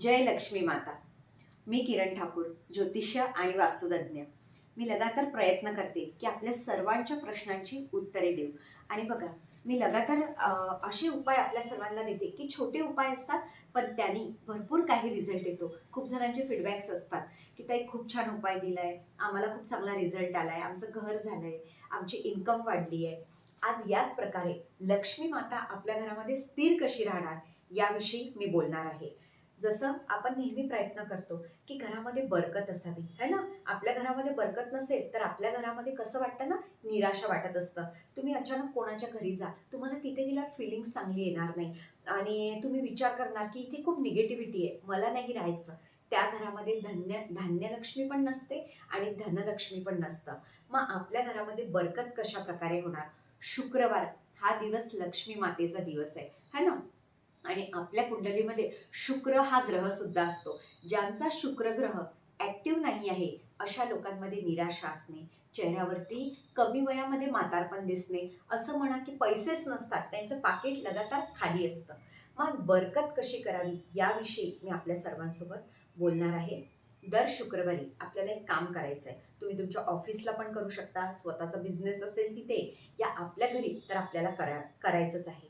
जय लक्ष्मी माता. मी किरण ठाकूर ज्योतिष्य आणि वास्तुतज्ञ. मी लगातार प्रयत्न करते की आपल्या सर्वांच्या प्रश्नांची उत्तरे देऊ. आणि बघा मी लगातार असे उपाय आपल्या सर्वांना देते की छोटे उपाय असतात पण त्यांनी भरपूर काही रिझल्ट येतो खूप जणांचे फीडबॅक्स असतात की ताई खूप छान उपाय दिला आहे आम्हाला खूप चांगला रिझल्ट आला आहे आमचं घर झालं आहे आमची इन्कम वाढली आहे. आज याच प्रकारे लक्ष्मी माता आपल्या घरामध्ये स्थिर कशी राहणार याविषयी मी बोलणार आहे. जसं आपण नेहमी प्रयत्न करतो की घरामध्ये बरकत असावी है ना? आपल्या घरामध्ये बरकत नसेल तर आपल्या घरामध्ये कसं वाटतं ना? निराशा वाटत असतं. तुम्ही अचानक कोणाच्या घरी जा. तुम्हाला तिथे गेल्यावर फिलिंग्स चांगली येणार नाही. आणि तुम्ही विचार करणार की इथे खूप निगेटिव्हिटी आहे. मला नाही राहायचं. त्या घरामध्ये धन्य धान्यलक्ष्मी पण नसते आणि धनलक्ष्मी पण नसतं. मग आपल्या घरामध्ये बरकत कशा प्रकारे होणार? शुक्रवार हा दिवस लक्ष्मी मातेचा दिवस आहे. है ना? आणि आपल्या कुंडलीमध्ये शुक्र हा ग्रह सुद्धा असतो. ज्यांचा शुक्र ग्रह ॲक्टिव्ह नाही आहे अशा लोकांमध्ये निराशा असणे चेहऱ्यावरती कमी वयामध्ये म्हातारपण दिसणे असं म्हणा की पैसेच नसतात त्यांचं पाकिट लगातार खाली असतं. मग आज बरकत कशी करावी याविषयी मी आपल्या सर्वांसोबत बोलणार आहे. दर शुक्रवारी आपल्याला एक काम करायचं आहे तुम्ही तुमच्या ऑफिसला पण करू शकता स्वतःचा बिझनेस असेल तिथे या आपल्या घरी तर आपल्याला करा करायचंच आहे.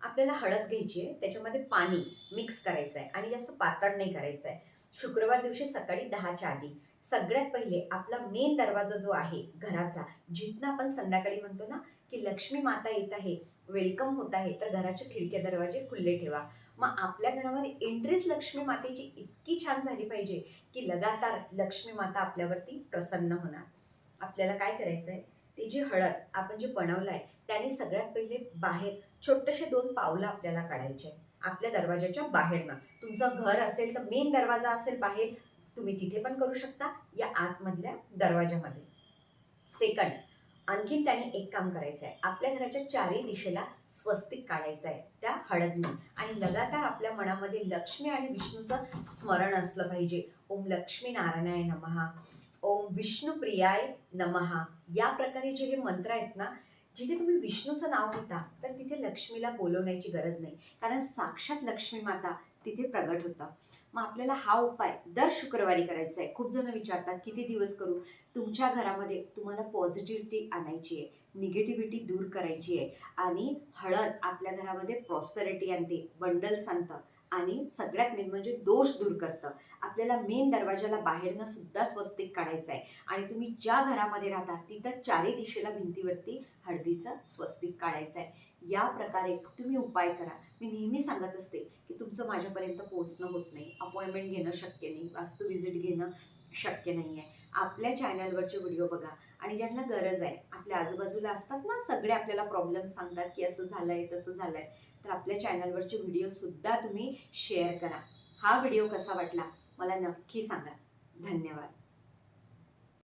आपल्याला हळद घ्यायची आहे त्याच्यामध्ये पाणी मिक्स करायचं आहे आणि जास्त पातळ नाही करायचं आहे शुक्रवार दिवशी सकाळी दहाच्या आधी. सगळ्यात पहिले आपला मेन दरवाजा जो आहे घराचा जिथनं आपण संध्याकाळी म्हणतो ना की लक्ष्मी माता येत आहे वेलकम होत आहे तर घराचे खिडक्या दरवाजे खुल्ले ठेवा. मग आपल्या घरामध्ये एंट्रीच लक्ष्मी मातेची इतकी छान झाली पाहिजे की लगातार लक्ष्मी माता आपल्यावरती प्रसन्न होणार. आपल्याला काय करायचं आहे ती जी हळद आपण जे बनवलं आहे त्याने सगळ्यात पहिले बाहेर छोटेसे दोन पावलं आपल्याला काढायचे आपल्या दरवाजाच्या बाहेरनं. तुमचं घर असेल तर मेन दरवाजा असेल बाहेर तुम्ही तिथे पण करू शकता या आतमधल्या दरवाजामध्ये सेकंड आणखीन त्याने एक काम करायचं आहे आपल्या घराच्या चारही दिशेला स्वस्तिक काढायचं आहे त्या हळदने. आणि लगातार आपल्या मनामध्ये लक्ष्मी आणि विष्णूचं स्मरण असलं पाहिजे. ओम लक्ष्मी नारायणाय नमहा ओम विष्णुप्रियाय नमहा. या प्रकारे जे हे मंत्र आहेत ना जिथे तुम्ही विष्णूचं नाव घेता तर तिथे लक्ष्मीला बोलवण्याची गरज नाही. कारण साक्षात लक्ष्मी माता तिथे प्रगट होतं. मग आपल्याला हा उपाय दर शुक्रवारी करायचा आहे. खूप जण विचारतात किती दिवस करू? तुमच्या घरामध्ये तुम्हाला पॉझिटिव्हिटी आणायची आहे निगेटिव्हिटी दूर करायची आहे. आणि हळद आपल्या घरामध्ये प्रॉस्पेरिटी आणते बंडल्स आणतं आणि सगळ्यात मेन म्हणजे दोष दूर करतं. आपल्याला मेन दरवाजाला बाहेरनं सुद्धा स्वस्तिक काढायचं आहे. आणि तुम्ही ज्या घरामध्ये राहता तिथं चारी दिशेला भिंतीवरती हळदीचं स्वस्तिक काढायचं आहे. या प्रकारे तुम्ही उपाय करा. मी नेहमी सांगत असते की तुमचं माझ्यापर्यंत पोहोचणं होत नाही. अपॉइंटमेंट घेणं शक्य नाही. वास्तू व्हिजिट घेणं शक्य नाही आहे आपल्या चॅनलवरचे व्हिडिओ बघा. आणि ज्यांना गरज आहे आपल्या आजूबाजूला असतात ना सगळे आपल्याला प्रॉब्लेम सांगतात की असं झालं आहे तसं झालं आहे तर आपल्या चॅनलवरचे व्हिडिओसुद्धा तुम्ही शेअर करा. हा व्हिडिओ कसा वाटला मला नक्की सांगा. धन्यवाद.